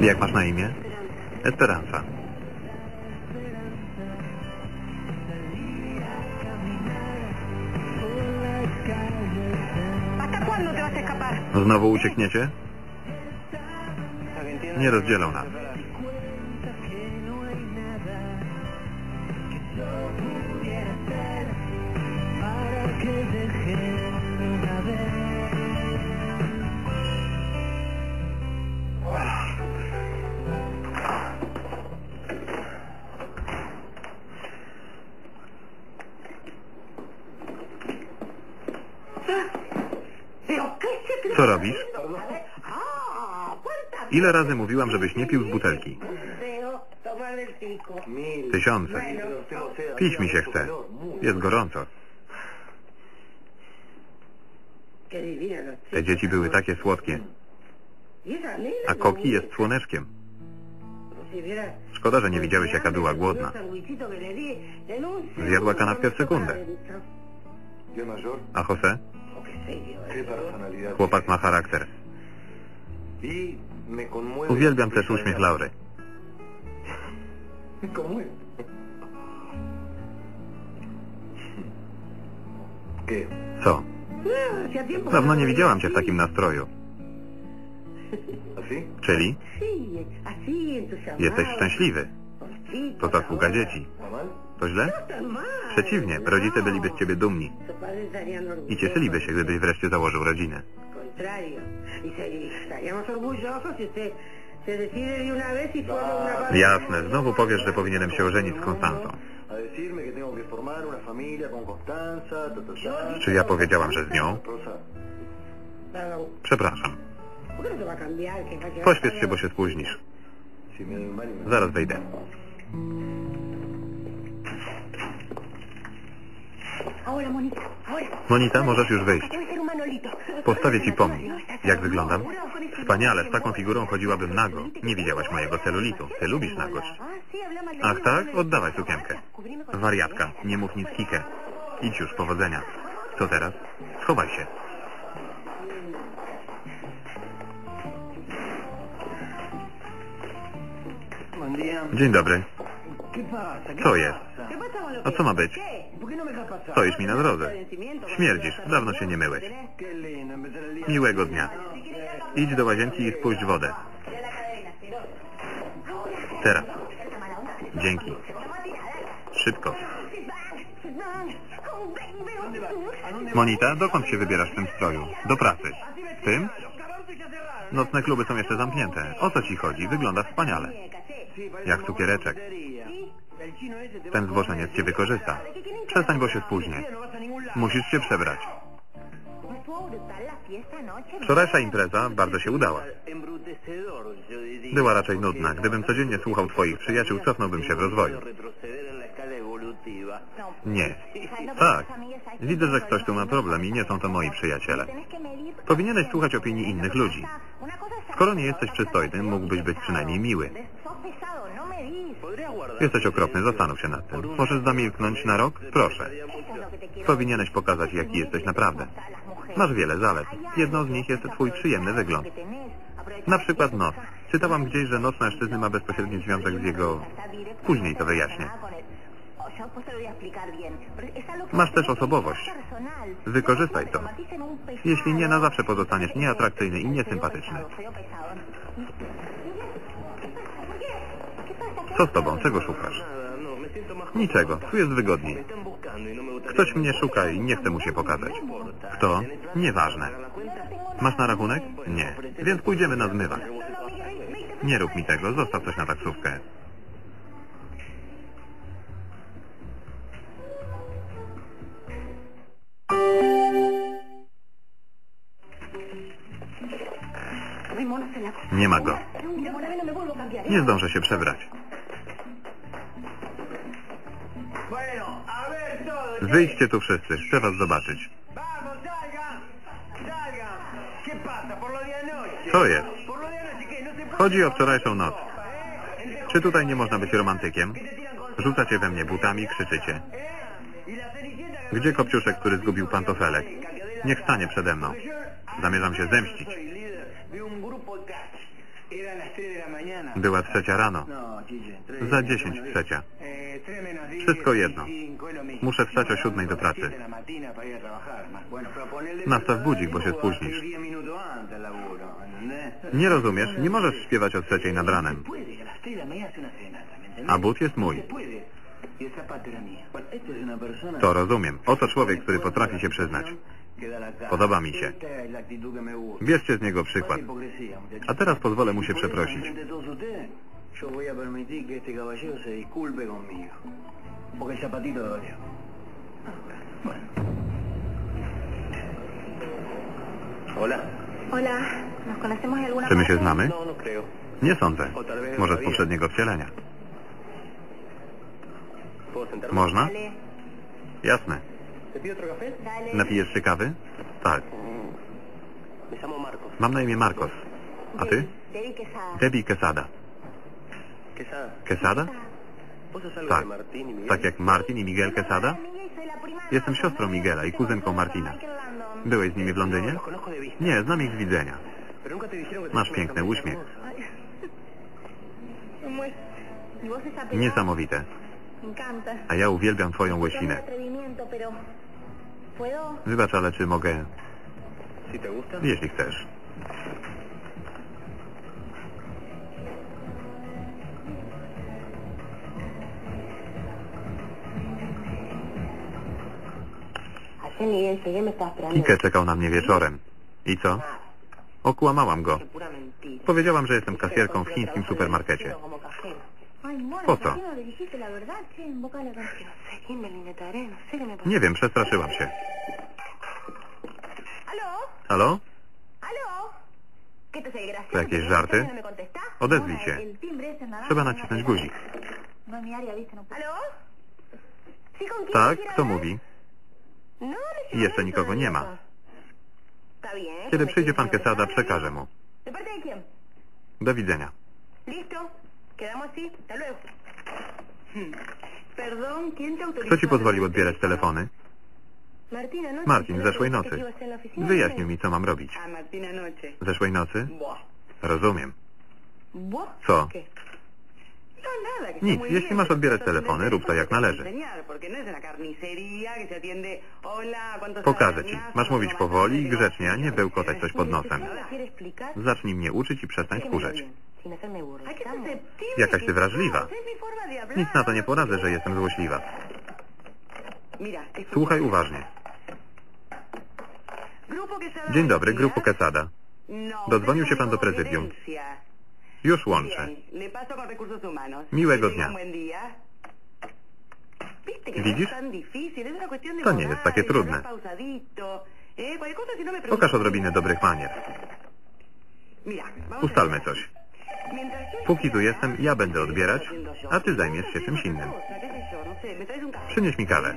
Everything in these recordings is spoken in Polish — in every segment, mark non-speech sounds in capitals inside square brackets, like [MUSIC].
Jak masz na imię? Esperanza. Znowu uciekniecie? Nie rozdzielą nas. Co robisz? Ah, ¿cuántas Ile razy mówiłam, żebyś nie pił z butelki? Tysiące. Pić mi się chce. Jest gorąco. Te dzieci były takie słodkie. A Koki jest słoneczkiem. Szkoda, że nie widziałeś, jaka była głodna. Zjadła kanapkę w sekundę. A Jose? Chłopak ma charakter. Uwielbiam też uśmiech Laury. [LAUGHS] Co? No, Dawno nie veía widziałam cię w takim nastroju. Czyli? Jesteś szczęśliwy. To zasługa dzieci. To źle? Przeciwnie, rodzice byliby z ciebie dumni i cieszyliby się, gdybyś wreszcie założył rodzinę. Jasne, znowu powiesz, że powinienem się ożenić z ta. Czy ja powiedziałam, że z nią? Przepraszam. Pośpiesz się, bo się spóźnisz. Zaraz wejdę. Monita, możesz już wyjść. Postawię ci pomnik. Jak wyglądam? Wspaniale, z taką figurą chodziłabym nago. Nie widziałaś mojego celulitu. Ty lubisz nagość. Ach tak? Oddawaj sukienkę. Wariatka, nie mów nic Kike. Idź już, powodzenia. Co teraz? Schowaj się. Dzień dobry. ¿Qué pasa? ¿Qué Co jest? ¿Qué pasa con lo A co ma być? Stoisz mi na drodze. Śmierdzisz, dawno się nie myłeś. Miłego dnia. Idź do łazienki i spuść wodę. Teraz. Dzięki. Szybko. Monita, dokąd się wybierasz w tym stroju? Do pracy. Tym? Nocne kluby są jeszcze zamknięte. O co ci chodzi? Wygląda wspaniale. Jak cukiereczek. Ten zboczeniec cię wykorzysta. Przestań, bo się spóźnię. Musisz się przebrać. Wczorajsza impreza bardzo się udała. Była raczej nudna. Gdybym codziennie słuchał twoich przyjaciół, cofnąłbym się w rozwoju. Nie. Tak. Widzę, że ktoś tu ma problem i nie są to moi przyjaciele. Powinieneś słuchać opinii innych ludzi. Skoro nie jesteś przystojny, mógłbyś być przynajmniej miły. ¿Podrías guardar? Jesteś okropny, zastanów się nad tym. Możesz zamilknąć na rok? Proszę. Powinieneś pokazać, jaki jesteś naprawdę. Masz wiele zalet. Jedną z nich jest twój przyjemny wygląd. Na przykład nos. Czytałam gdzieś, że nos mężczyzny ma bezpośredni związek z jego... Później to wyjaśnię. Masz też osobowość. Wykorzystaj to. Jeśli nie, na zawsze pozostaniesz nieatrakcyjny i niesympatyczny. Co z tobą? Czego szukasz? Niczego. Tu jest wygodniej. Ktoś mnie szuka i nie chce mu się pokazać. Kto? Nieważne. Masz na rachunek? Nie. Więc pójdziemy na zmywak. Nie rób mi tego, zostaw coś na taksówkę. Nie ma go. Nie zdążę się przebrać. Wyjdźcie tu wszyscy, chcę was zobaczyć. Co jest? No. Chodzi o wczorajszą noc. ¿Eh? Czy tutaj nie można być romantykiem? tiran con... Rzucacie we mnie butami, krzyczycie. ¿Eh? Y que... Gdzie kopciuszek, który zgubił pantofelek? Niech stanie przede mną. Zamierzam się zemścić. Była trzecia rano. No, Za dziesięć trzecia. Eh, Wszystko jedno. Muszę wstać o siódmej do pracy. Nastaw budzik, bo się spóźnisz. vas a ir 10 minutos antes al laburo, ¿entendés? Nie rozumiesz? Nie możesz śpiewać o trzeciej nad ranem. A las 3 de la mañana hace una serenata, ¿me entendés? A but jest mój. Y. To rozumiem. Oto człowiek, który potrafi się przyznać. Podoba mi się. Bierzcie z niego ¿Cuál przykład. A teraz pozwolę mu się przeprosić. frente a todos ustedes, yo voy a permitir que este caballero se disculpe conmigo. Porque el zapatito dolió. Bueno. Hola. Hola, ¿nos conocemos de alguna Czy my się znamy? No, no. Nie sądzę. Może z poprzedniego wcielenia. Można? Jasne. Napijesz się kawy? Tak. Mam na imię Marcos. A ty? Debbie Quesada. Debbie Quesada. Tak. y? Tak jak Martin i Miguel Quesada? De Jestem siostrą. Miguela i kuzynką Martina. Byłeś z nimi w Londynie? Nie, znam ich z widzenia. Masz piękny uśmiech. [LAUGHS] ¿Y? Niesamowite. A ja uwielbiam twoją łysinę. Atrevimiento, pero... ¿Puedo? Wybacz, ale czy mogę... Si te gusta. Jeśli chcesz. Kike czekał na mnie wieczorem. I co? Okłamałam go. Powiedziałam, że jestem kasjerką w chińskim supermarkecie. Como cajero. Ay, Mona, ¿Por ¿por qué? qué no le dijiste la verdad, che? En boca de la canción. No sé, Kimberly, me taré, no sé qué me pasó. Nie wiem, przestraszyłam się. ¿Aló? Halo? ¿Aló? ¿Qué te soy gracioso? ¿To jakieś ¿Que żarty? no me contestás? Odezwij się. el timbre ese naranja Trzeba no nacisnąć guzik. No es mi área, ¿viste? No puedo. ¿Aló? ¿Sí, con quién Tak, quisiera kto hablar? mówi? No, I jeszcze nikogo nie ma. Está bien. Kiedy ¿me przyjdzie pan Quesada, hablar? przekażę mu. ¿De parte de quién? Do widzenia. Listo. Quedamos así. Hasta luego. Hmm. Perdón, ¿quién te autorizó? Kto ci pozwolił odbierać telefony? Martin, ¿Usted zeszłej nocy. Wyjaśnił mi, co mam robić. A Martina anoche. Zeszłej nocy? Rozumiem. Co? No, Nic, jeśli masz odbierać telefony, rób tak jak należy. no es en la carnicería que se atiende, hola, ¿cuánto Pokażę ci. Masz mówić ¿Cuánto powoli i grzecznie, a nie bełkotać coś pod nosem. ¿Me quiere explicar? Zacznij mnie uczyć i przestań wkurzać. Jakaś ty wrażliwa. Nic na to nie poradzę, że jestem złośliwa. Słuchaj uważnie. Dzień dobry. Grupo Quesada. No, Dodzwonił się pan do prezydium. Już łączę. Miłego dnia. Widzisz? To nie jest takie trudne. Eh, Pokaż odrobinę dobrych manier. Ustalmy coś. Póki tu jestem, ja będę odbierać, a ty zajmiesz się czymś innym. Przynieś mi kawę.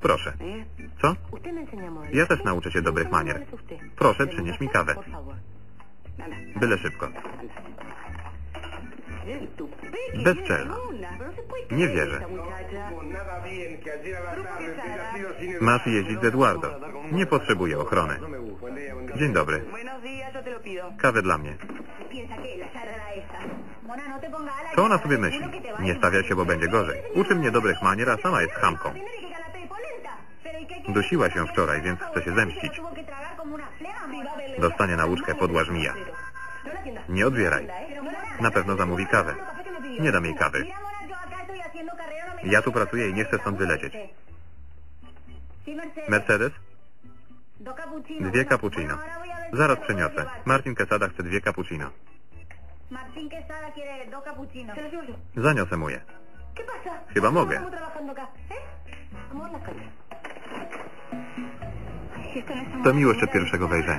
Proszę. Co? Ja też nauczę cię dobrych manier. Proszę, ¿De przynieś mi kawę. Byle szybko. Bezczelna. Nie wierzę. Masz jeździć z Eduardo. Nie potrzebuję ochrony. Dzień dobry. Kawę dla mnie. Co ona sobie myśli? Nie stawia się, bo będzie gorzej. Uczy mnie dobrych manier, a sama jest chamką. Dusiła się wczoraj, więc chce się zemścić. Dostanie nauczkę podła żmija. Nie odbieraj. Na pewno zamówi kawę. Nie dam jej kawy. Ja tu pracuję i nie chcę stąd wylecieć. Mercedes? Dwie cappuccino. Zaraz przyniosę. Martin Quesada chce dwie cappuccino. Martín Quesada quiere dos cappuccinos. Se los llevo yo. Zaniosę mu je. ¿Qué pasa? Chyba mogę. Estamos trabajando acá, ¿eh? La calle. To miłość od pierwszego wejrzenia.